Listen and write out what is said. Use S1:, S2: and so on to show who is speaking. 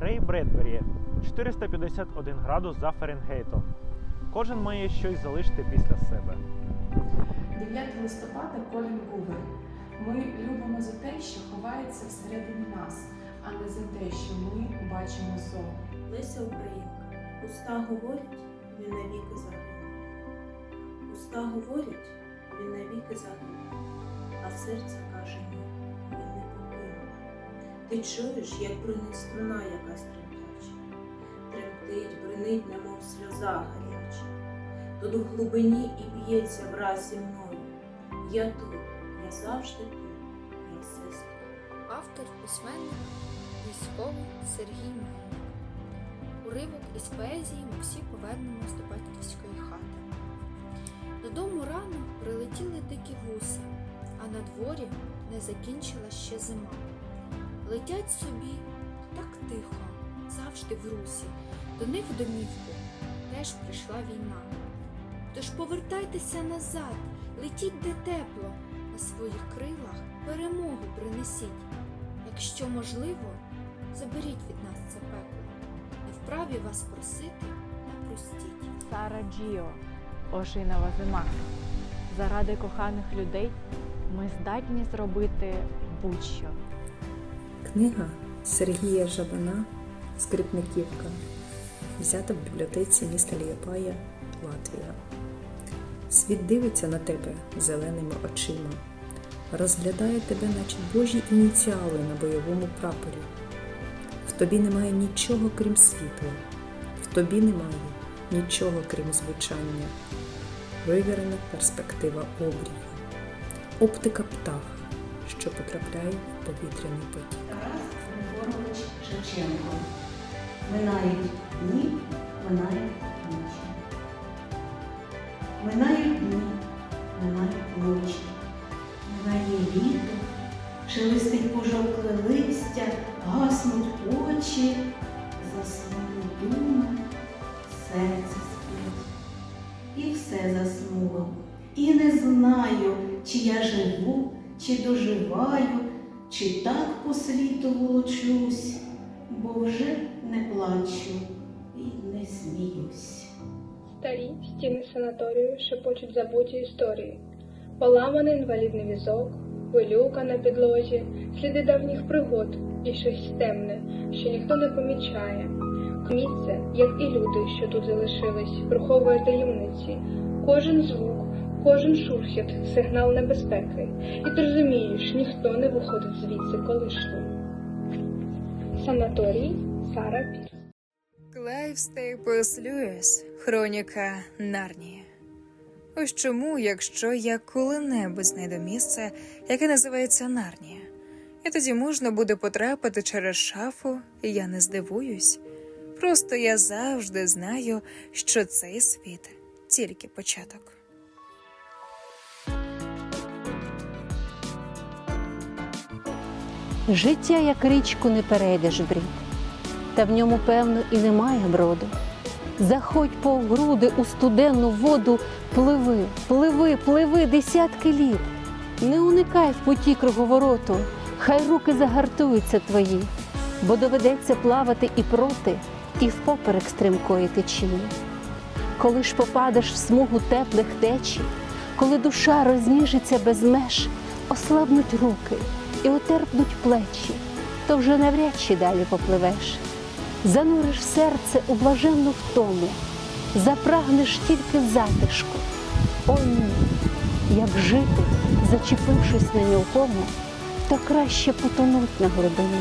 S1: Рей Бредбері 451 градус за Фаренгейтом. Кожен має щось залишити після себе.
S2: 9 листопада Колін Гувер. Ми любимо за те, що ховається всередині нас, а не за те, що ми бачимо зовні.
S3: Леся Українка. Уста говорять, він навіки загине. Уста говорять, він навіки загине, а серце каже ні. Ти чуєш, як бринить струна якась тремтяча, тремтить, бринить, немов сльоза гаряча. Тут у глибині і б'ється враз зі мною. Я тут, я завжди тут, я все з.
S4: Автор письменник військовий Сергій Мельник. Уривок із поезії ми всі повернемось до батьківської хати. Додому рано прилетіли дикі гуси, а на дворі не закінчила ще зима. Летять собі так тихо, завжди в русі. До них в домівку теж прийшла війна. Тож повертайтеся назад, летіть де тепло, на своїх крилах перемогу принесіть. Якщо можливо, заберіть від нас це пекло. Не вправі вас просити, не простіть.
S5: Сара Джіо, ожинова зима. Заради коханих людей ми здатні зробити будь-що.
S6: Книга Сергія Жабана Скрипниківка взята в бібліотеці міста Ліяпая, Латвія. Світ дивиться на тебе зеленими очима, розглядає тебе, наче божі ініціали на бойовому прапорі. В тобі немає нічого крім світла, в тобі немає нічого крім звучання, вивірена перспектива обрію, оптика птаха, що потрапляє в повітряний потік.
S7: Тарас Григорович Шевченко. Минають дні, минають ночі. Минають дні, минають ночі. Минає літо, шелестить пожовкле листя, гаснуть очі, заснули думи, серце спить. І все заснуло. І не знаю, чи я живу, чи доживаю, чи так по світу волочусь, бо вже не плачу і не сміюсь.
S8: Старі стіни санаторію шепочуть забуті історії. Поламаний інвалідний візок, пилюка на підлозі, сліди давніх пригод і щось темне, що ніхто не помічає. Місце, як і люди, що тут залишились, приховує таємниці. Кожен звук, кожен шурхіт сигнал небезпеки. І ти розумієш, ніхто не виходить звідси колишнім. Санаторій Сара Пір.
S9: Клайв Стейплс Льюіс, Хроніка Нарнії. Ось чому, якщо я коли-небудь знайду місце, яке називається Нарнія, і тоді можна буде потрапити через шафу, і я не здивуюсь. Просто я завжди знаю, що цей світ тільки початок.
S10: Життя, як річку, не перейдеш брід, та в ньому, певно, і немає броду. Заходь по груди у студенну воду, пливи, пливи, пливи десятки літ. Не уникай в путі круговороту, хай руки загартуються твої, бо доведеться плавати і проти, і впоперек стрімкої течії. Коли ж попадеш в смугу теплих течій, коли душа розніжиться без меж, ослабнуть руки і отерпнуть плечі, то вже навряд чи далі попливеш. Зануриш серце у блаженну втому, запрагнеш тільки затишку. О ні, як жити, зачепившись на нього, то краще потонуть на глибині.